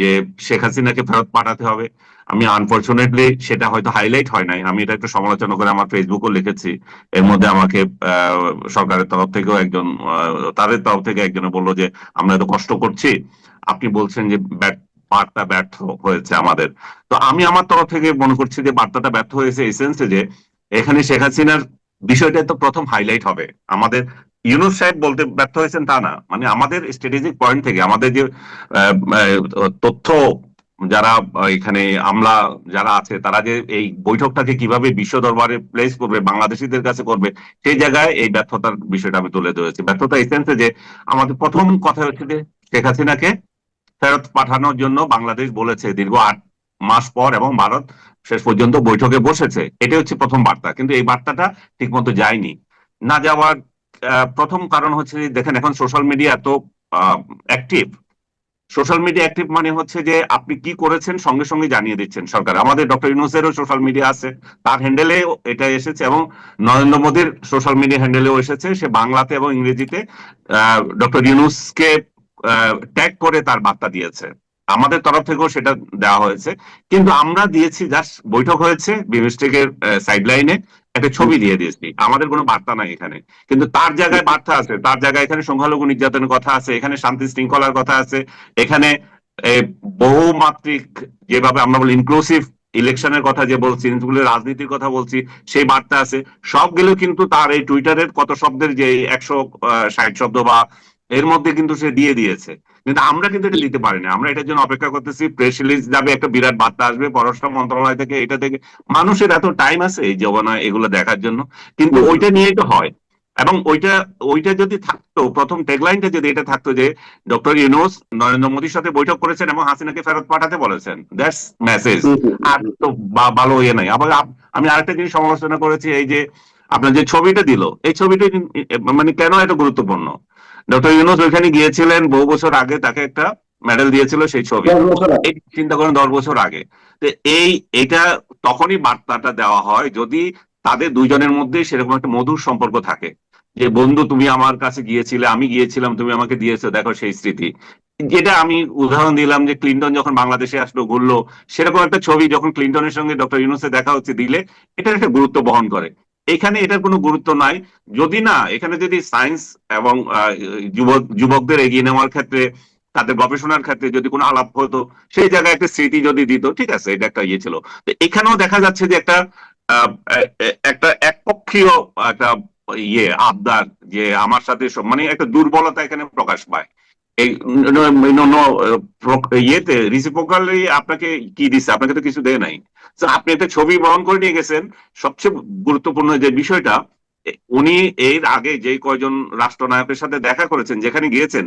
যে শেখ হাসিনাকে ফেরত পাঠাতে হবে। আমি আনফরচুনেটলি সেটা হয়তো হাইলাইট হয় নাই। আমি এটা একটু সমালোচনা করে আমার ফেসবুকও লিখেছি। এর মধ্যে আমাকে সরকারের তরফ থেকেও একজন তাদের তরফ থেকে একজনে বলল যে, আমরা এত কষ্ট করছি। আপনি বলছেন যে বার্তা ব্যর্থ হয়েছে আমাদের। তো আমি আমার তরফ থেকে মনে করছি যে বার্তাটা ব্যর্থ হয়েছে এই সেন্সে যে, এখানে শেখ হাসিনার বিষয়টা তো প্রথম হাইলাইট হবে। আমাদের ইউনুস সাহেব বলতে ব্যর্থ হয়েছেন তা না। মানে আমাদের স্ট্র্যাটেজিক পয়েন্ট থেকে আমাদের যে তথ্য যারা এখানে আমলা যারা আছে, তারা যে এই বৈঠকটাকে কীভাবে বিশ্ব দরবারে প্লেস করবে, বাংলাদেশিদের কাছে করবে, সেই জায়গায় এই ব্যর্থতার বিষয়টা আমি তুলে ধরেছি। ব্যর্থতা এই সেন্সে যে আমাদের প্রথম কথা হচ্ছে যে শেখ হাসিনাকে ফেরত পাঠানোর জন্য বাংলাদেশ বলেছে দীর্ঘ আট মাস পর এবং ভারত শেষ পর্যন্ত বৈঠকে বসেছে। এটাই হচ্ছে প্রথম বার্তা। কিন্তু এই বার্তাটা ঠিকমতো যায়নি। না যাওয়ার প্রথম কারণ হচ্ছে, দেখেন এখন সোশ্যাল মিডিয়া এত অ্যাক্টিভ সোশ্যাল মিডিয়া অ্যাক্টিভ মানে হচ্ছে যে, আপনি কি করেছেন সঙ্গে সঙ্গে জানিয়ে দিচ্ছেন সরকার। আমাদের ডক্টর ইউনুসেরও সোশ্যাল মিডিয়া আছে। তার হ্যান্ডেলে এটা এসেছে এবং নরেন্দ্র মোদীর সোশ্যাল মিডিয়া হ্যান্ডেলেও এসেছে। সে বাংলাতে এবং ইংরেজিতে ডক্টর ইউনুসকে ট্যাগ করে তার বার্তা দিয়েছে। আমাদের তরফ থেকেও সেটা দেওয়া হয়েছে। কিন্তু আমরা দিয়েছি জাস্ট বৈঠক হয়েছে বিমস্টেকের সাইড লাইনে একটা ছবি দিয়ে দিয়েছি। আমাদের কোনো বার্তা নাই এখানে। কিন্তু তার জায়গায় বার্তা আছে। তার জায়গায় এখানে সংখ্যালঘু নির্যাতনের কথা আছে, এখানে শান্তি শৃঙ্খলার কথা আছে, এখানে বহুমাত্রিক যেভাবে আমরা বলি ইনক্লুসিভ ইলেকশনের কথা যে বলছি রাজনীতির কথা বলছি, সেই বার্তা আছে। সব গেলেও কিন্তু তার এই টুইটারের কত শব্দের যে একশো ষাট শব্দ বা এর মধ্যে কিন্তু সে দিয়ে দিয়েছে। কিন্তু আমরা কিন্তু এটা দিতে পারি না আমরা এটার জন্য অপেক্ষা করতেছি। প্রেস রিলিজ যাবে একটা বিরাট বার্তা আসবে পররাষ্ট্র মন্ত্রণালয় থেকে এটা থেকে। মানুষের এত টাইম আছে এই জমানায় এগুলো দেখার জন্য। কিন্তু ওইটা নিয়েই তো হয়। এবং ওইটা ওইটা যদি থাকতো প্রথম ট্যাগলাইনটা যদি এটা থাকতো যে ডক্টর ইউনুস নরেন্দ্র মোদীর সাথে বৈঠক করেছেন এবং হাসিনাকে ফেরত পাঠাতে বলেছেন। দ্যাটস মেসেজ আর তো বা- ভালো ইয়ে নাই। আবার আমি আরেকটা জিনিস সমালোচনা করেছি এই যে আপনার যে ছবিটা দিল এই ছবিটা মানে কেন এটা গুরুত্বপূর্ণ? ডক্টর ইউনুস ওইখানে গিয়েছিলেন বহু বছর আগে তাকে একটা মেডেল দিয়েছিল সেই ছবি। চিন্তা করেন দশ বছর আগে। তো এই এটা তখনই বার্তাটা দেওয়া হয় যদি তাদের দুইজনের মধ্যে সেরকম একটা মধুর সম্পর্ক থাকে। যে বন্ধু তুমি আমার কাছে গিয়েছিলে আমি গিয়েছিলাম তুমি আমাকে দিয়েছ দেখো সেই স্মৃতি। যেটা আমি উদাহরণ দিলাম যে ক্লিন্টন যখন বাংলাদেশে আসলো ঘুরলো সেরকম একটা ছবি যখন ক্লিন্টনের সঙ্গে ডক্টর ইউনুসে দেখা হচ্ছে দিলে এটা একটা গুরুত্ব বহন করে। এখানে এটার কোনো গুরুত্ব নাই। যদি না, এখানে যদি সায়েন্স এবং যুবক, যুবকদের এগিয়ে নেওয়ার ক্ষেত্রে, তাদের গবেষণার ক্ষেত্রে যদি কোনো আলাপ হতো, সেই জায়গায় একটা স্মৃতি যদি দিত, ঠিক আছে, এটা একটা ইয়ে ছিল। তো এখানেও দেখা যাচ্ছে যে একটা একটা একপক্ষীয় একটা ইয়ে আবদার যে আমার সাথে মানে একটা দুর্বলতা এখানে প্রকাশ পায়। ইয়েতে রিসিপোকালি আপনাকে কি দিচ্ছে আপনাকে তো কিছু দেয় নাই। আপনি একটা ছবি বহন করে নিয়ে গেছেন। সবচেয়ে গুরুত্বপূর্ণ যে বিষয়টা উনি এর আগে যে কয়জন রাষ্ট্রনায়কের সাথে দেখা করেছেন, যেখানে গিয়েছেন,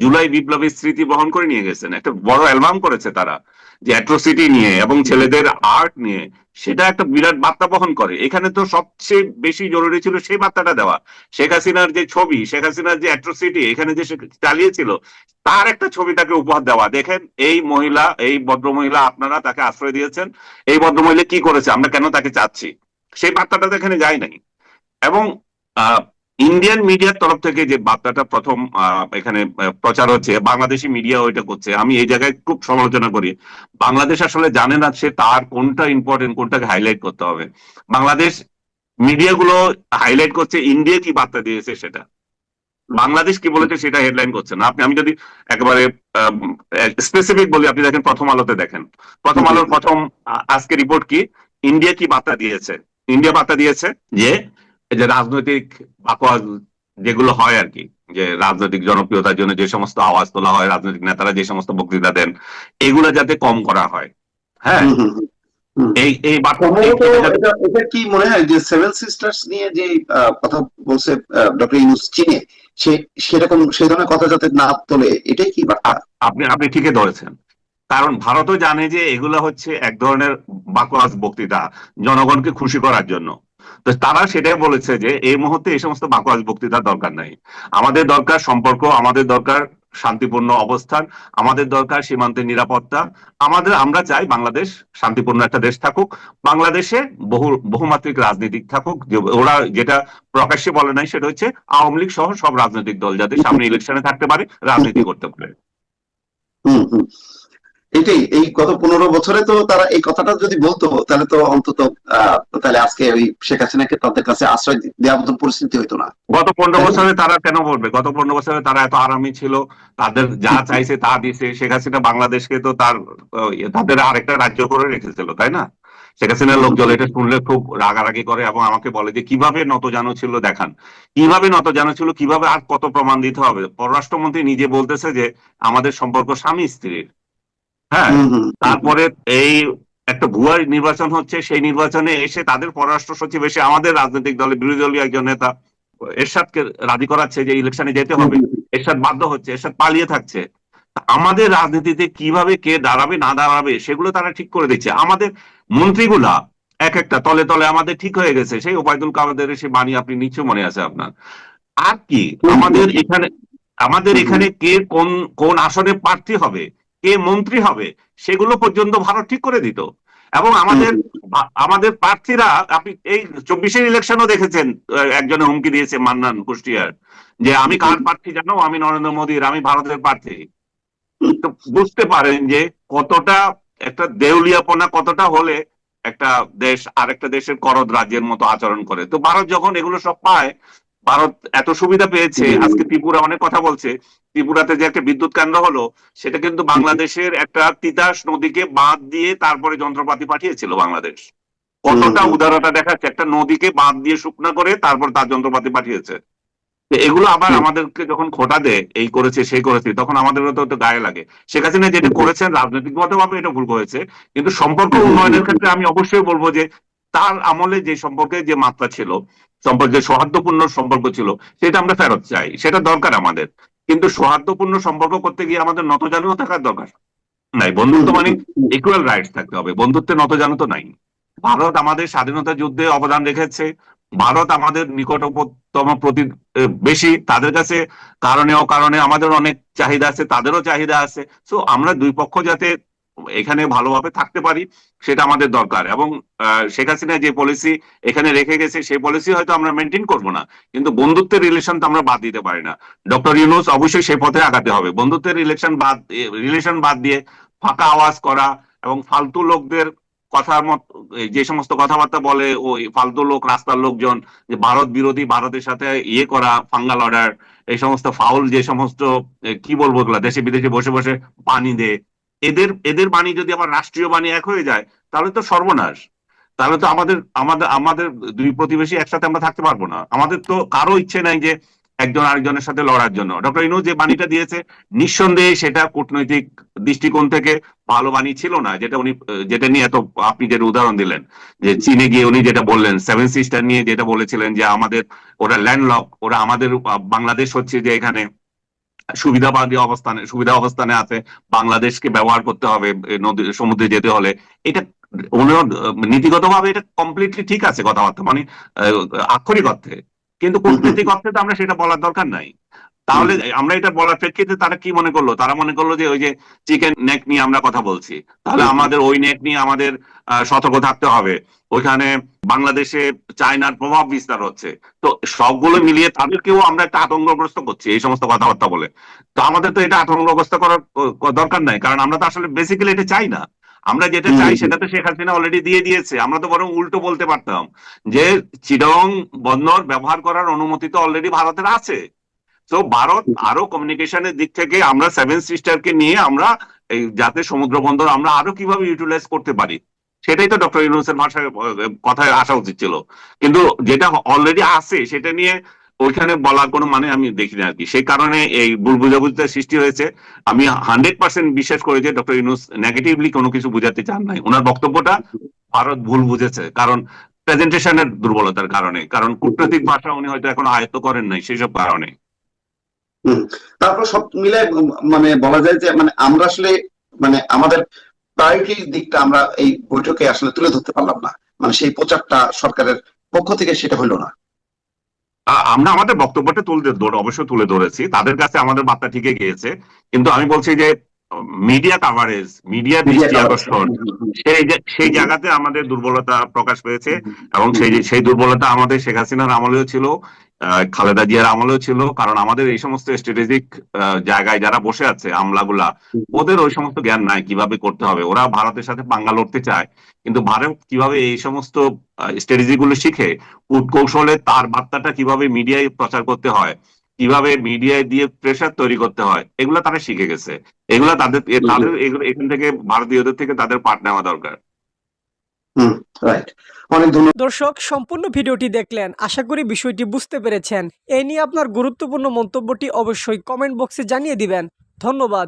জুলাই বিপ্লবের স্মৃতি বহন করে নিয়ে গেছেন। একটা বড় অ্যালবাম করেছে তারা, যে অ্যাট্রোসিটি নিয়ে এবং ছেলেদের আর্ট নিয়ে। সেটা একটা বিরাট বার্তা বহন করে। এখানে তো সবচেয়ে বেশি জরুরি ছিল সেই বার্তাটা দেওয়া। শেখ হাসিনার যে ছবি, শেখ হাসিনার যে অ্যাট্রোসিটি, এখানে যে চালিয়েছিল, তার একটা ছবি তাকে উপহার দেওয়া। দেখেন, এই মহিলা, এই ভদ্র মহিলা আপনারা তাকে আশ্রয় দিয়েছেন। এই ভদ্র মহিলা কি করেছে? আমরা কেন তাকে চাচ্ছি? সেই বার্তাটা তো এখানে যায় নাই। এবং ইন্ডিয়ান মিডিয়ার তরফ থেকে যে বার্তাটা প্রথম এখানে প্রচার হচ্ছে, বাংলাদেশি মিডিয়া ওইটা করছে, আমি এই জায়গায় খুব সমালোচনা করি। বাংলাদেশ আসলে জানে না সে তার কোনটা ইম্পর্টেন্ট কোনটাকে হাইলাইট করতে হবে। বাংলাদেশ মিডিয়াগুলো হাইলাইট করছে ইন্ডিয়া কি বার্তা দিয়েছে সেটা। বাংলাদেশ কি বলেছে সেটা হেডলাইন করছে না। আপনি, আমি যদি একেবারে স্পেসিফিক বলি, আপনি দেখেন প্রথম আলোতে দেখেন। প্রথম আলোর প্রথম আজকে রিপোর্ট কি? ইন্ডিয়া কি বার্তা দিয়েছে? ইন্ডিয়া বার্তা দিয়েছে যে যে রাজনৈতিক বাকওয়াজ যেগুলো হয় আর কি যে রাজনৈতিক জনপ্রিয়তার জন্য যে সমস্ত আওয়াজ তোলা হয় রাজনৈতিক নেতারা যে সমস্ত বক্তৃতা দেন এগুলো যাতে কম করা হয়। হ্যাঁ? এই এই এটা কি মনে হয় যে সেভেন সিস্টার্স নিয়ে যে কথা বলছে ডক্টর ইউনুস চীনে সে সেরকম সেই ধরনের কথা যাতে না তোলে এটাই কি আপনি আপনি ঠিকই ধরেছেন। কারণ ভারতও জানে যে এগুলো হচ্ছে এক ধরনের বাকওয়াজ বক্তৃতা জনগণকে খুশি করার জন্য। তো তারা সেটাই বলেছে যে এই মুহূর্তে এই সমস্ত বাকওয়াজ বক্তৃতার দরকার নাই। আমাদের দরকার সম্পর্ক, আমাদের দরকার শান্তিপূর্ণ অবস্থান, আমাদের দরকার সীমান্তের নিরাপত্তা। আমাদের, আমরা চাই বাংলাদেশ শান্তিপূর্ণ একটা দেশ থাকুক, বাংলাদেশে বহু, বহুমাত্রিক রাজনীতিক থাকুক। ওরা যেটা প্রকাশ্যে বলে নাই সেটা হচ্ছে আওয়ামী লীগ সহ সব রাজনৈতিক দল যাতে সামনে ইলেকশনে থাকতে পারে, রাজনীতি করতে পারে। এটাই এই গত পনেরো বছরে তো তারা এই কথাটা যদি বলতো তাহলে তো অন্তত তাহলে আজকে ওই শেখ হাসিনাকে তাদের কাছে আশ্রয় দেওয়ার মতন পরিস্থিতি হইতো না। গত পনেরো বছরে তারা কেন বলবে? গত পনেরো বছরে তারা এত আরামী ছিল তাদের যা চাইছে তা দিছে শেখ হাসিনা বাংলাদেশকে তো তার আহ, তাদের আরেকটা রাজ্য করে রেখেছিল তাই না? শেখ হাসিনার লোকজন এটা শুনলে খুব রাগারাগি করে এবং আমাকে বলে যে কীভাবে নতজানু ছিল দেখান? কীভাবে নতজানু ছিল? কীভাবে আর কত প্রমাণ দিতে হবে? পররাষ্ট্রমন্ত্রী নিজে বলতেছে যে আমাদের সম্পর্ক স্বামী স্ত্রীর। হ্যাঁ। তারপরে এই একটা ভুয়া নির্বাচন হচ্ছে সেই নির্বাচনে এসে তাদের পররাষ্ট্র সচিব এসে আমাদের রাজনৈতিক দলের বিরোধী দলীয় একজন নেতা এরশাদকে রাজি করাচ্ছে যে ইলেকশনে যেতে হবে। এরশাদ বাধ্য হচ্ছে এরশাদ পালিয়ে থাকছে। আমাদের রাজনীতিতে কীভাবে কে দাঁড়াবে না দাঁড়াবে সেগুলো তারা ঠিক করে দিচ্ছে। আমাদের মন্ত্রীগুলা এক একটা তলে তলে আমাদের ঠিক হয়ে গেছে। সেই ওবায়দুল কাদের সে বাণী আপনি নিশ্চয় মনে আছে আপনার। আর কি আমাদের এখানে আমাদের এখানে কে কোন কোন আসনে প্রার্থী হবে কে মন্ত্রী হবে সেগুলো পর্যন্ত ভারত ঠিক করে দিত। এবং আমাদের আমাদের প্রার্থীরা আপনি এই চব্বিশের ইলেকশনও দেখেছেন একজনে হুমকি দিয়েছে মান্নান কুষ্টিয়ার যে আমি কার প্রার্থী জানো? আমি নরেন্দ্র মোদীর আমি ভারতের প্রার্থী। তো বুঝতে পারেন যে কতটা একটা দেউলিয়াপনা কতটা হলে একটা দেশ আরেকটা দেশের করদ রাজ্যের মতো আচরণ করে। তো ভারত যখন এগুলো সব পায় ভারত এত সুবিধা পেয়েছে আজকে ত্রিপুরা অনেক কথা বলছে। ত্রিপুরাতে যে একটা বিদ্যুৎ কেন্দ্র হলো সেটা কিন্তু বাংলাদেশের একটা তিতাস নদীকে বাঁধ দিয়ে তারপরে যন্ত্রপাতি পাঠিয়েছিল বাংলাদেশ। কতটা উদারতা দেখাচ্ছে একটা নদীকে বাঁধ দিয়ে শুকনা করে তারপর তার যন্ত্রপাতি পাঠিয়েছে। এগুলো আবার আমাদেরকে যখন খোটা দেয় এই করেছে সেই করেছে তখন আমাদেরও তো একটু গায়ে লাগে। শেখ হাসিনা যেটা। করেছেন রাজনৈতিকগত ভাবে এটা ভুল করেছে। কিন্তু সম্পর্ক উন্নয়নের ক্ষেত্রে আমি অবশ্যই বলব যে তার আমলে যে সম্পর্কে যে মাত্রা ছিল সম্পর্ক সৌহার্দ্যপূর্ণ সম্পর্ক ছিল, সেটা আমরা ফেরত চাই। সেটা দরকার আমাদের। কিন্তু সৌহার্দ্যপূর্ণ সম্পর্ক করতে গিয়ে আমাদের নতজানুও থাকার দরকার। নাই, বন্ধুত্ব মানে ইকুয়াল রাইটস থাকতে হবে। বন্ধুত্বে নতজানু তো নাই। ভারত আমাদের স্বাধীনতা যুদ্ধে অবদান রেখেছে। ভারত আমাদের নিকটতম প্রতি বেশি। তাদের কাছে কারণে অকারণে আমাদের অনেক চাহিদা আছে, তাদেরও চাহিদা আছে। সো আমরা দুই পক্ষ যাতে এখানে ভালোভাবে থাকতে পারি, সেটা আমাদের দরকার। এবং শেখ হাসিনা যে পলিসি এখানে রেখে গেছে, সেই পলিসি হয়তো আমরা মেনটেন করব না। কিন্তু বন্ধুত্বের রিলেশন তো আমরা বাদ দিতে পারি না। ডক্টর ইউনুস অবশ্যই সেই পথে আগাতে হবে। বন্ধুত্বের রিলেশন বাদ রিলেশন বাদ দিয়ে ফাঁকা আওয়াজ করা এবং ফালতু লোকদের কথার মত যে সমস্ত কথাবার্তা বলে, ওই ফালতু লোক, রাস্তার লোকজন, যে ভারত বিরোধী, ভারতের সাথে ইয়ে করা ফাঙ্গাল অর্ডার এই সমস্ত ফাউল যে সমস্ত কি বলব দেশে বিদেশে বসে বসে পানি দে এদের এদের বাণী যদি আবার রাষ্ট্রীয় বাণী এক হয়ে যায়, তাহলে তো সর্বনাশ। তাহলে তো আমাদের আমাদের আমাদের দুই প্রতিবেশী একসাথে আমরা থাকতে পারব না। আমাদের তো কারও ইচ্ছে নাই যে একজন আরেকজনের সাথে লড়ার জন্য। ডক্টর ইনু যে বাণীটা দিয়েছে, নিঃসন্দেহে সেটা কূটনৈতিক দৃষ্টিকোণ থেকে ভালো বাণী ছিল না, যেটা উনি, যেটা নিয়ে এত, আপনি যেটা উদাহরণ দিলেন, যে চীনে গিয়ে উনি যেটা বললেন, সেভেন সিস্টার নিয়ে যেটা বলেছিলেন যে আমাদের, ওরা ল্যান্ডলক, ওরা আমাদের বাংলাদেশ হচ্ছে যে এখানে সুবিধাবাদী অবস্থানে সুবিধা অবস্থানে আছে বাংলাদেশকে ব্যবহার করতে হবে নদী সমুদ্রে যেতে হলে এটা নীতিগত ভাবে এটা কমপ্লিটলি ঠিক আছে কথাবার্তা মানে আক্ষরিক অর্থে। কিন্তু কূটনৈতিক অর্থে তো আমরা সেটা বলার দরকার নাই। তাহলে আমরা এটা বলার প্রেক্ষিতে তারা কি মনে করল? তারা মনে করল যে ওই যে চিকেন নেক নিয়ে আমরা কথা বলছি। তাহলে আমাদের ওই নেক নিয়ে আমাদের সতর্ক থাকতে হবে। ওইখানে বাংলাদেশে চায়নার প্রভাব বিস্তার হচ্ছে। তো সবগুলো মিলিয়ে তাদেরকেও আমরা একটা আতঙ্কগ্রস্ত করছি এই সমস্ত কথাবার্তা বলে। তো আমাদের তো এটা আতঙ্কগ্রস্ত করার দরকার নাই। কারণ আমরা তো আসলে বেসিক্যালি এটা চাই না। আমরা যেটা চাই সেটা তো শেখ হাসিনা অলরেডি দিয়ে দিয়েছে। আমরা তো বরং উল্টো বলতে পারতাম যে চিডং বন্দর ব্যবহার করার অনুমতি তো অলরেডি ভারতের আছে। তো ভারত আরও কমিউনিকেশনের দিক থেকে আমরা সেভেন সিস্টারকে নিয়ে আমরা এই যাতে সমুদ্র বন্দর আমরা আরও কীভাবে ইউটিলাইজ করতে পারি, সেটাই তো ডক্টর ইউনুসের ভাষায় কথায় আসা উচিত ছিল। কিন্তু যেটা অলরেডি আছে, সেটা নিয়ে ওইখানে বলার কোনো মানে আমি দেখি না আর কি। সেই কারণে এই ভুল বুঝাবুঝিটা সৃষ্টি হয়েছে। আমি হান্ড্রেড পার্সেন্ট বিশ্বাস করি যে ডক্টর ইউনুস নেগেটিভলি কোনো কিছু বুঝাতে চান নাই। ওনার বক্তব্যটা ভারত ভুল বুঝেছে, কারণ প্রেজেন্টেশনের দুর্বলতার কারণে। কারণ কূটনৈতিক ভাষা উনি হয়তো এখনও আয়ত্ত করেন নাই, সেসব কারণে। তারপর সব মিলে মানে বলা যায় যে মানে আমরা আসলে মানে আমাদের প্রায়োরিটির দিকটা আমরা এই বৈঠকে আসলে তুলে ধরতে পারলাম না। মানে সেই প্রচারটা সরকারের পক্ষ থেকে সেটা হলো না। আমরা আমাদের বক্তব্যটা তুলে অবশ্যই তুলে ধরেছি। তাদের কাছে আমাদের বার্তা ঠিকই গিয়েছে। কিন্তু আমি বলছি যে মিডিয়া কাভারেজ মিডিয়া দৃষ্টি আকর্ষণ সেই সেই জায়গাতে আমাদের দুর্বলতা প্রকাশ পেয়েছে এবং সেই সেই দুর্বলতা আমাদের শেখ হাসিনার আমলেও ছিল খালেদা জিয়ার আমলেও ছিল কারণ আমাদের এই সমস্ত স্ট্র্যাটেজিক জায়গায় যারা বসে আছে আমলাগুলা ওদের ওই সমস্ত জ্ঞান নাই কীভাবে করতে হবে। ওরা ভারতের সাথে পাঙ্গা লড়তে চায় কিন্তু ভারত কীভাবে এই সমস্ত স্ট্র্যাটেজি গুলো শিখে কৌশলে তার বার্তাটা কীভাবে মিডিয়ায় প্রচার করতে হয় কীভাবে মিডিয়ায় দিয়ে প্রেশার তৈরি করতে হয় এগুলো তারা শিখে গেছে। এগুলো তাদের তাদের এখান থেকে ভারতীয়দের থেকে তাদের পাঠ নেওয়া দরকার। রাইট অনেক ধন্যবাদ দর্শক সম্পূর্ণ ভিডিওটি দেখলেন। আশা করি বিষয়টি বুঝতে পেরেছেন। এ নিয়ে আপনার গুরুত্বপূর্ণ মন্তব্যটি অবশ্যই কমেন্ট বক্সে জানিয়ে দিবেন। ধন্যবাদ।